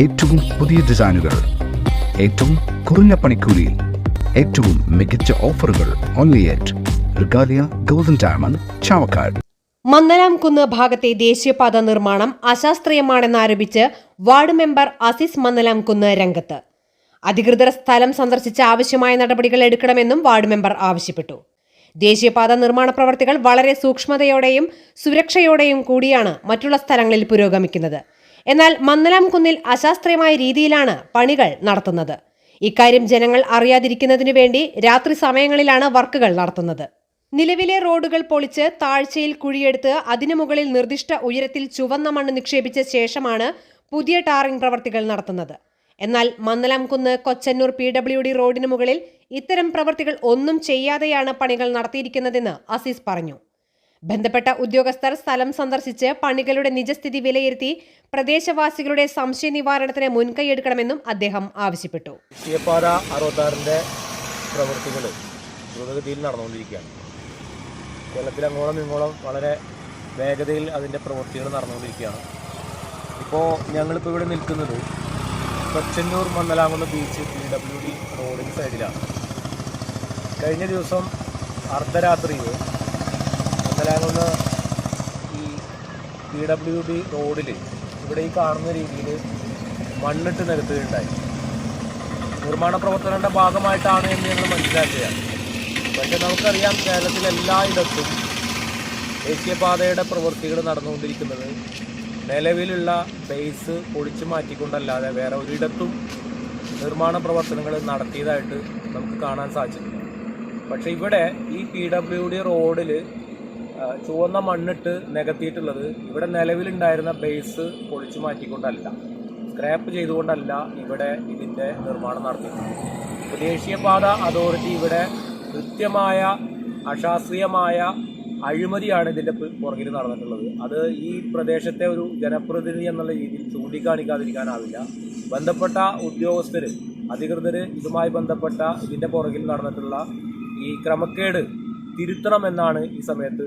ഏറ്റവും പുതിയ ഡിസൈനുകൾ ഏറ്റവും കുറഞ്ഞ പണിക്കൂലിയിൽ ഏറ്റവും മികച്ച ഓഫറുകൾ only at Regalia golden diamond Chavakkad Mannalamkunnu ഭാഗത്തെ ദേശീയപാത നിർമ്മാണം അശാസ്ത്രീയമാണെന്നാരോപിച്ച് വാർഡ് മെമ്പർ അസിസ് മന്നലാംകുന്ന് രംഗത്ത്. അധികൃതർ സ്ഥലം സന്ദർശിച്ച് ആവശ്യമായ നടപടികൾ എടുക്കണമെന്നും വാർഡ് മെമ്പർ ആവശ്യപ്പെട്ടു. ദേശീയപാത നിർമ്മാണ പ്രവർത്തികൾ വളരെ സൂക്ഷ്മതയോടെയും സുരക്ഷയോടെയും കൂടിയാണ് മറ്റുള്ള സ്ഥലങ്ങളിൽ പുരോഗമിക്കുന്നത്. എന്നാൽ മന്നലാംകുന്നിൽ അശാസ്ത്രീയമായ രീതിയിലാണ് പണികൾ നടത്തുന്നത്. ഇക്കാര്യം ജനങ്ങൾ അറിയാതിരിക്കുന്നതിനു വേണ്ടി രാത്രി സമയങ്ങളിലാണ് വർക്കുകൾ നടത്തുന്നത്. നിലവിലെ റോഡുകൾ പൊളിച്ച് താഴ്ചയിൽ കുഴിയെടുത്ത് അതിനു മുകളിൽ നിർദ്ദിഷ്ട ഉയരത്തിൽ ചുവന്ന മണ്ണ് നിക്ഷേപിച്ച ശേഷമാണ് പുതിയ ടാറിംഗ് പ്രവർത്തികൾ നടത്തുന്നത്. എന്നാൽ Mannalamkunnu Kochannur P W D റോഡിന് മുകളിൽ ഇത്തരം പ്രവർത്തികൾ ഒന്നും ചെയ്യാതെയാണ് പണികൾ നടത്തിയിരിക്കുന്നതെന്ന് അസീസ് പറഞ്ഞു. ബന്ധപ്പെട്ട ഉദ്യോഗസ്ഥർ സ്ഥലം സന്ദർശിച്ച് പണികളുടെ നിജസ്ഥിതി വിലയിരുത്തി പ്രദേശവാസികളുടെ സംശയ നിവാരണത്തിന് മുൻകൈയെടുക്കണമെന്നും അദ്ദേഹം ആവശ്യപ്പെട്ടു. പ്രവൃത്തികൾ നടന്നുകൊണ്ടിരിക്കുകയാണ്. അങ്ങോളം വളരെ വേഗതയിൽ അതിന്റെ പ്രവൃത്തികൾ നടന്നുകൊണ്ടിരിക്കുകയാണ്. ഇപ്പോൾ ഞങ്ങളിപ്പോൾ ഇവിടെ നിൽക്കുന്നത് Kochannur Mannalamkunnu beach P W D റോഡിന് സൈഡിലാണ്. കഴിഞ്ഞ ദിവസം അർദ്ധരാത്രിയിൽ മന്നലാകുന്ന ഈ പി ഡബ്ല്യു ഡി റോഡിൽ ഇവിടെ ഈ കാണുന്ന രീതിയിൽ മണ്ണിട്ട് നിരത്തുകയുണ്ടായി. നിർമ്മാണ പ്രവർത്തനങ്ങളുടെ ഭാഗമായിട്ടാണ് എന്ന് ഞങ്ങൾ മനസ്സിലാക്കുകയാണ് പക്ഷെ നമുക്കറിയാം കേരളത്തിൽ എല്ലായിടത്തും ദേശീയപാതയുടെ പ്രവൃത്തികൾ നടന്നുകൊണ്ടിരിക്കുന്നത് നിലവിലുള്ള ബേസ് പൊളിച്ചു മാറ്റിക്കൊണ്ടല്ലാതെ വേറെ ഒരിടത്തും നിർമ്മാണ പ്രവർത്തനങ്ങൾ നടത്തിയതായിട്ട് നമുക്ക് കാണാൻ സാധിച്ചിട്ടില്ല. പക്ഷേ ഇവിടെ ഈ പി ഡബ്ല്യു ഡി റോഡിൽ ചുവന്ന മണ്ണിട്ട് നികത്തിയിട്ടുള്ളത് ഇവിടെ നിലവിലുണ്ടായിരുന്ന ബേസ് പൊളിച്ചു മാറ്റിക്കൊണ്ടല്ല. സ്ക്രാപ്പ് ചെയ്തുകൊണ്ടല്ല ഇവിടെ ഇതിന്റെ നിർമ്മാണം നടത്തിയിട്ടുള്ളത് ദേശീയപാത അതോറിറ്റി ഇവിടെ കൃത്യമായ അശാസ്ത്രീയമായ അഴിമതിയാണ് ഇതിന്റെ പുറകിൽ നടന്നിട്ടുള്ളത്. അത് ഈ പ്രദേശത്തെ ഒരു ജനപ്രതിനിധി എന്നുള്ള രീതിയിൽ ചൂണ്ടിക്കാണിക്കാതിരിക്കാനാവില്ല. ബന്ധപ്പെട്ട ഉദ്യോഗസ്ഥർ അധികൃതർ ഇതുമായി ബന്ധപ്പെട്ട ഇതിന്റെ പുറകിൽ നടന്നിട്ടുള്ള ഈ ക്രമക്കേട് തിരുത്തണമെന്നാണ് ഈ സമയത്ത്